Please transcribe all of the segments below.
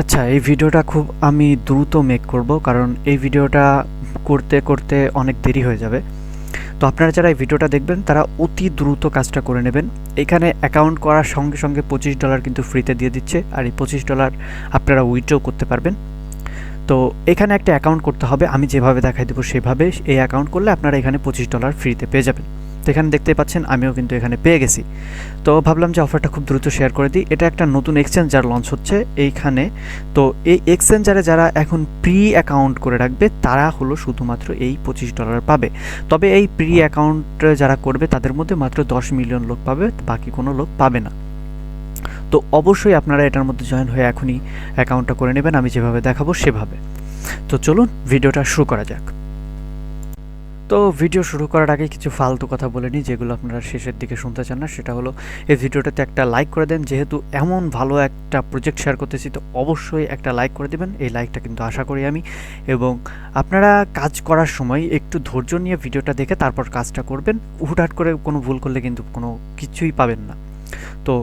আচ্ছা এই ভিডিওটা খুব আমি দ্রুত মেক করব কারণ এই ভিডিওটা করতে করতে অনেক দেরি হয়ে যাবে। তো আপনারা যারা এই ভিডিওটা দেখবেন, তারা অতি দ্রুত কাজটা করে নেবেন। এখানে অ্যাকাউন্ট করার সঙ্গে সঙ্গে পঁচিশ ডলার কিন্তু ফ্রিতে দিয়ে দিচ্ছে আর এই পঁচিশ ডলার আপনারা উইথড্র করতে পারবেন। তো এখানে একটা অ্যাকাউন্ট করতে হবে, আমি যেভাবে দেখাই দেবো সেভাবে এই অ্যাকাউন্ট করলে আপনারা এখানে পঁচিশ ডলার ফ্রিতে পেয়ে যাবেন। তো এখানে দেখতে পাচ্ছেন, আমিও কিন্তু এখানে পেয়ে গেছি। তো ভাবলাম যে অফারটা খুব দ্রুত শেয়ার করে দিই। এটা একটা নতুন এক্সচেঞ্জার লঞ্চ হচ্ছে এইখানে। তো এই এক্সচেঞ্জারে যারা এখন প্রি অ্যাকাউন্ট করে রাখবে, তারা হলো শুধুমাত্র এই পঁচিশ ডলার পাবে। তবে এই প্রি অ্যাকাউন্ট যারা করবে, তাদের মধ্যে মাত্র দশ মিলিয়ন লোক পাবে, বাকি কোনো লোক পাবে না। তো অবশ্যই আপনারা এটার মধ্যে জয়েন হয়ে এখনই অ্যাকাউন্টটা করে নেবেন, আমি যেভাবে দেখাবো সেভাবে। তো চলুন, ভিডিওটা শুরু করা যাক। তো ভিডিও শুরু করার আগে কিছু ফালতু কথা বলে নিই, যেগুলো আপনারা শেষের দিকে শুনতে চান না। সেটা হলো, এই ভিডিওটাতে একটা লাইক করে দেন। যেহেতু এমন ভালো একটা প্রজেক্ট শেয়ার করতেছি, তো অবশ্যই একটা লাইক করে দেবেন। এই লাইকটা কিন্তু আশা করি আমি। এবং আপনারা কাজ করার সময় একটু ধৈর্য নিয়ে ভিডিওটা দেখে তারপর কাজটা করবেন। হুটহাট করে কোনো ভুল করলে কিন্তু কোনো কিছুই পাবেন না। তো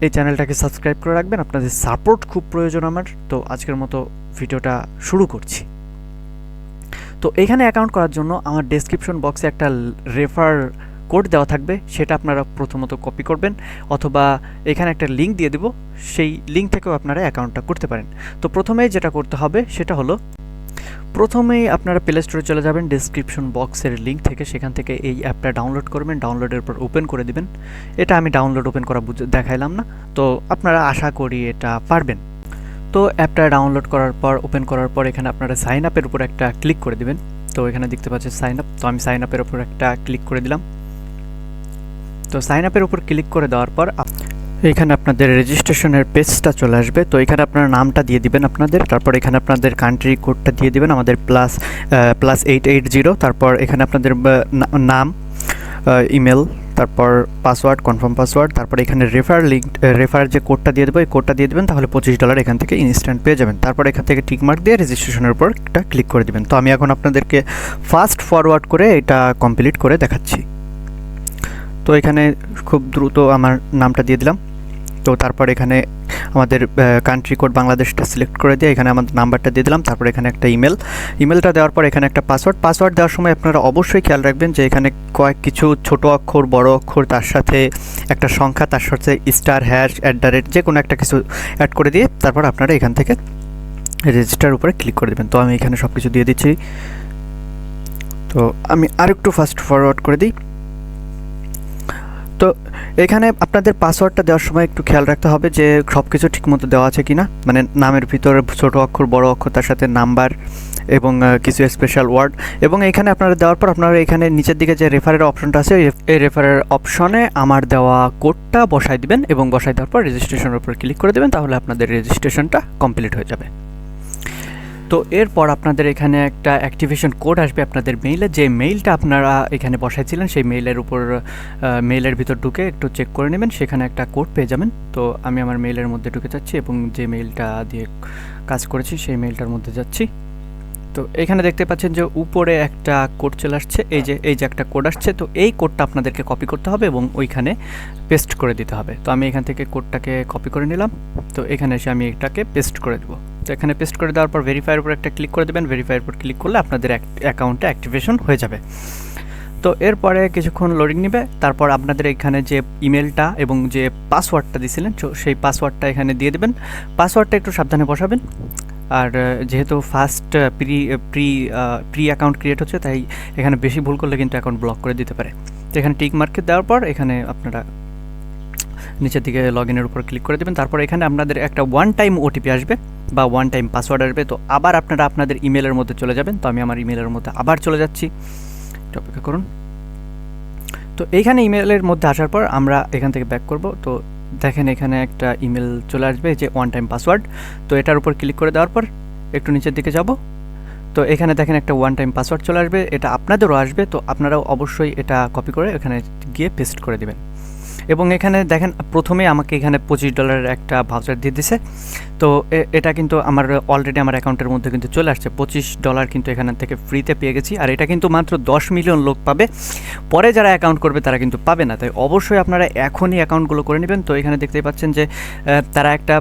এই চ্যানেলটাকে সাবস্ক্রাইব করে রাখবেন। আপনাদের সাপোর্ট খুব প্রয়োজন আমার। তো আজকের মতো ভিডিওটা শুরু করছি। তো এখানে অ্যাকাউন্ট করার জন্য আমার ডেসক্রিপশন বক্সে একটা রেফার কোড দেওয়া থাকবে, সেটা আপনারা প্রথমত কপি করবেন অথবা এখানে একটা লিঙ্ক দিয়ে দেবো, সেই লিঙ্ক থেকেও আপনারা অ্যাকাউন্টটা করতে পারেন। তো প্রথমেই যেটা করতে হবে, সেটা হলো প্রথমেই আপনারা প্লে স্টোরে চলে যাবেন ডেসক্রিপশন বক্সের লিঙ্ক থেকে, সেখান থেকে এই অ্যাপটা ডাউনলোড করবেন ডাউনলোডের পর ওপেন করে দিবেন। এটা আমি ডাউনলোড ওপেন করা দেখাইলাম না, তো আপনারা আশা করি এটা পারবেন। তো অ্যাপটা ডাউনলোড করার পর, ওপেন করার পর এখানে আপনারা সাইন আপের উপর একটা ক্লিক করে দিবেন। তো এখানে দেখতে পাচ্ছেন সাইন আপ তো আমি সাইন আপের উপর একটা ক্লিক করে দিলাম। তো সাইন আপের উপর ক্লিক করে দেওয়ার পর এখানে আপনাদের রেজিস্ট্রেশনের পেজটা চলে আসবে। তো এখানে আপনার নামটা দিয়ে দিবেন আপনাদের। তারপর এখানে আপনাদের কান্ট্রি কোডটা দিয়ে দিবেন, আমাদের plus plus eight eight zero তারপর এখানে আপনাদের নাম ইমেল তারপর পাসওয়ার্ড কনফার্ম পাসওয়ার্ড তারপর এখানে রেফার লিঙ্ক রেফার যে কোডটা দিয়ে দেবো, এই কোডটা দিয়ে দেবেন, তাহলে পঁচিশ ডলার এখান থেকে ইনস্ট্যান্ট পেয়ে যাবেন। তারপর এখান থেকে টিকমার্ক দিয়ে রেজিস্ট্রেশনের উপর একটা ক্লিক করে দেবেন। তো আমি এখন আপনাদেরকে ফাস্ট ফরওয়ার্ড করে এটা কমপ্লিট করে দেখাচ্ছি। তো এখানে খুব দ্রুত আমার নামটা দিয়ে দিলাম। তো তারপর এখানে আমাদের কান্ট্রি কোড বাংলাদেশটা সিলেক্ট করে দিয়ে এখানে আমাদের নাম্বারটা দিয়ে দিলাম। তারপর এখানে একটা ইমেল ইমেলটা দেওয়ার পর এখানে একটা পাসওয়ার্ড পাসওয়ার্ড দেওয়ার সময় আপনারা অবশ্যই খেয়াল রাখবেন যে এখানে কয়েক কিছু ছোট অক্ষর, বড় অক্ষর, তার সাথে একটা সংখ্যা, তার সাথে star hash at the rate যে কোনো একটা কিছু অ্যাড করে দিয়ে তারপর আপনারা এখান থেকে রেজিস্টার উপরে ক্লিক করে দেবেন। তো আমি এখানে সব কিছু দিয়ে দিচ্ছি। তো আমি আরেকটু ফাস্ট ফরওয়ার্ড করে দিই। তো এখানে আপনাদের পাসওয়ার্ডটা দেওয়ার সময় একটু খেয়াল রাখতে হবে যে সব কিছু ঠিকমতো দেওয়া আছে কি না মানে নামের ভিতরে ছোট অক্ষর, বড় অক্ষর, তার সাথে নাম্বার এবং কিছু স্পেশাল ওয়ার্ড এবং এখানে আপনারা দেওয়ার পর আপনারা এখানে নিচের দিকে যে রেফারের অপশনটা আছে, এই রেফারের অপশনে আমার দেওয়া কোডটা বসাই দিবেন এবং বসাই দেওয়ার পর রেজিস্ট্রেশনের উপর ক্লিক করে দেবেন, তাহলে আপনাদের রেজিস্ট্রেশনটা কমপ্লিট হয়ে যাবে। তো এরপর আপনাদের এখানে একটা অ্যাক্টিভেশন কোড আসবে আপনাদের মেইলে যে মেইলটা আপনারা এখানে বসাইছিলেন, সেই মেইলের উপর মেইলের ভিতর ঢুকে একটু চেক করে নেবেন। সেখানে একটা কোড পেয়ে যাবেন। তো আমি আমার মেইলের মধ্যে ঢুকে যাচ্ছি এবং যে মেইলটা দিয়ে কাজ করেছি, সেই মেইলটার মধ্যে যাচ্ছি। তো এখানে দেখতে পাচ্ছেন যে উপরে একটা কোড চলে আসছে। এই যে এই যে একটা কোড আসছে, তো এই কোডটা আপনাদেরকে কপি করতে হবে এবং ওইখানে পেস্ট করে দিতে হবে। তো আমি এখান থেকে কোডটাকে কপি করে নিলাম। তো এখানে এসে আমি এটাকে পেস্ট করে দেবো। তো এখানে পেস্ট করে দেওয়ার পর ভেরিফাইয়ের উপর একটা ক্লিক করে দেবেন। ভেরিফাইয়ের উপর ক্লিক করলে আপনাদের অ্যাকাউন্টে অ্যাক্টিভেশন হয়ে যাবে। তো এরপরে কিছুক্ষণ লোডিং নেবে। তারপর আপনাদের এখানে যে ইমেলটা এবং যে পাসওয়ার্ডটা দিয়েছিলেন সেই পাসওয়ার্ডটা এখানে দিয়ে দেবেন। পাসওয়ার্ডটা একটু সাবধানে বসাবেন। আর যেহেতু first pre pre pre account create হচ্ছে, তাই এখানে বেশি ভুল করলে কিন্তু অ্যাকাউন্ট ব্লক করে দিতে পারে। তো এখানে টিক মার্কেট দেওয়ার পর এখানে আপনারা নিচের দিকে লগ ইনের উপর ক্লিক করে দেবেন। তারপর এখানে আপনাদের একটা ওয়ান টাইম ওটিপি আসবে বা ওয়ান টাইম পাসওয়ার্ড আসবে। তো আবার আপনারা আপনাদের ইমেলের মধ্যে চলে যাবেন। তো আমি আমার ইমেলের মধ্যে আবার চলে যাচ্ছি। অপেক্ষা করুন। তো এইখানে ইমেলের মধ্যে আসার পর আমরা এখান থেকে ব্যাক করব। তো দেখেন এখানে একটা ইমেল চলে আসবে যে ওয়ান টাইম পাসওয়ার্ড তো এটার উপর ক্লিক করে দেওয়ার পর একটু নিচের দিকে যাব। তো এখানে দেখেন একটা ওয়ান টাইম পাসওয়ার্ড চলে আসবে। এটা আপনাদেরও আসবে। তো আপনারাও অবশ্যই এটা কপি করে এখানে গিয়ে পেস্ট করে দেবেন। এবং এখানে দেখেন প্রথমে আমাকে এখানে পঁচিশ ডলারের একটা ভাউচার দিয়ে দিছে। তো এটা কিন্তু আমার অলরেডি আমার অ্যাকাউন্টের মধ্যে কিন্তু চলে আসছে। পঁচিশ ডলার কিন্তু এখান থেকে ফ্রিতে পেয়ে গেছি। আর এটা কিন্তু মাত্র দশ মিলিয়ন লোক পাবে। পরে যারা অ্যাকাউন্ট করবে, তারা কিন্তু পাবে না। তাই অবশ্যই আপনারা এখনই অ্যাকাউন্টগুলো করে নেবেন। তো এখানে দেখতেই পাচ্ছেন যে তারা একটা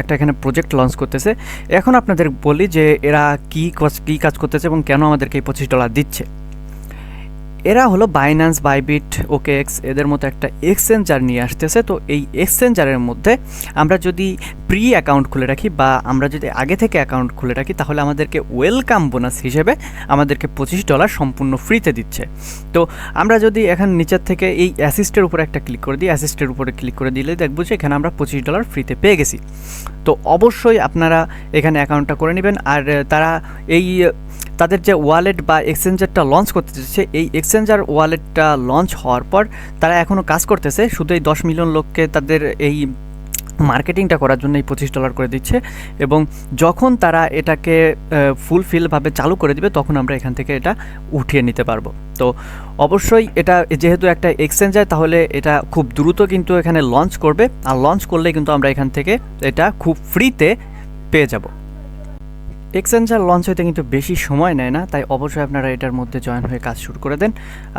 একটা এখানে প্রজেক্ট লঞ্চ করতেছে। এখন আপনাদের বলি যে, এরা কী কী কাজ করতেছে এবং কেন আমাদেরকে এই পঁচিশ ডলার দিচ্ছে। এরা হলো বাইন্যান্স বাইবিট ওকে এক্স এদের মতো একটা এক্সচেঞ্জার নিয়ে আসতেছে। তো এই এক্সচেঞ্জারের মধ্যে আমরা যদি প্রি অ্যাকাউন্ট খুলে রাখি বা আমরা যদি আগে থেকে অ্যাকাউন্ট খুলে রাখি, তাহলে আমাদেরকে ওয়েলকাম বোনাস হিসেবে আমাদেরকে পঁচিশ ডলার সম্পূর্ণ ফ্রিতে দিচ্ছে। তো আমরা যদি এখন নিচের থেকে এই অ্যাসিস্টের উপরে একটা ক্লিক করে দিই অ্যাসিস্টের উপরে ক্লিক করে দিলে দেখব যে এখানে আমরা পঁচিশ ডলার ফ্রিতে পেয়ে গেছি। তো অবশ্যই আপনারা এখানে অ্যাকাউন্টটা করে নেবেন। আর তারা এই তাদের যে ওয়ালেট বা এক্সচেঞ্জারটা লঞ্চ করতে চাইছে এই এক্সচেঞ্জার ওয়ালেটটা লঞ্চ হওয়ার পর তারা এখনও কাজ করতেছে, শুধু এই দশ মিলিয়ন লোককে তাদের এই মার্কেটিংটা করার জন্য এই পঁচিশ ডলার করে দিচ্ছে এবং যখন তারা এটাকে ফুলফিলভাবে চালু করে দিবে, তখন আমরা এখান থেকে এটা উঠিয়ে নিতে পারব। তো অবশ্যই এটা যেহেতু একটা এক্সচেঞ্জার তাহলে এটা খুব দ্রুত কিন্তু এখানে লঞ্চ করবে। আর লঞ্চ করলে কিন্তু আমরা এখান থেকে এটা খুব ফ্রিতে পেয়ে যাব। এক্সচেঞ্জার লঞ্চ হতে কিন্তু বেশি সময় নেয় না, তাই অবশ্যই আপনারা এটার মধ্যে জয়েন হয়ে কাজ শুরু করে দেন।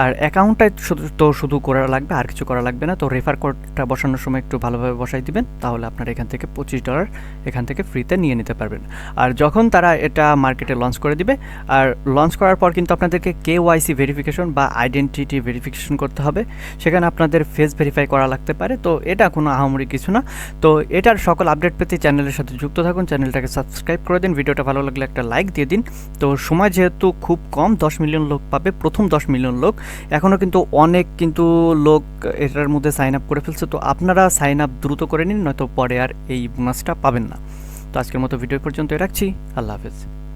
আর অ্যাকাউন্টটাই শুধু, তো শুধু করা লাগবে, আর কিছু করা লাগবে না, তো রেফার কোডটা বসানোর সময় একটু ভালোভাবে বসাই দিবেন, তাহলে আপনারা এখান থেকে পঁচিশ ডলার এখান থেকে ফ্রিতে নিয়ে নিতে পারবেন। আর যখন তারা এটা মার্কেটে লঞ্চ করে দিবে, আর লঞ্চ করার পর কিন্তু আপনাদেরকে কে ওয়াইসি ভেরিফিকেশন বা আইডেন্টিটি ভেরিফিকেশন করতে হবে। সেখানে আপনাদের ফেস ভেরিফাই করা লাগতে পারে, তো এটা কোনো আহামরি কিছু না। তো এটার সকল আপডেট পেতে চ্যানেলের সাথে যুক্ত থাকুন চ্যানেলটাকে সাবস্ক্রাইব করে দিন, ভিডিওটা ভালো লাগলে একটা লাইক দিয়ে দিন। তো সময় যেহেতু খুব কম, দশ মিলিয়ন লোক পাবে, প্রথম দশ মিলিয়ন লোক। এখনও কিন্তু অনেক কিন্তু লোক এটার মধ্যে সাইন আপ করে ফেলছে। তো আপনারা সাইন আপ দ্রুত করে নিন, নয়তো পরে আর এই বোনাসটা পাবেন না। তো আজকের মতো ভিডিও পর্যন্ত রাখছি। আল্লাহ হাফেজ।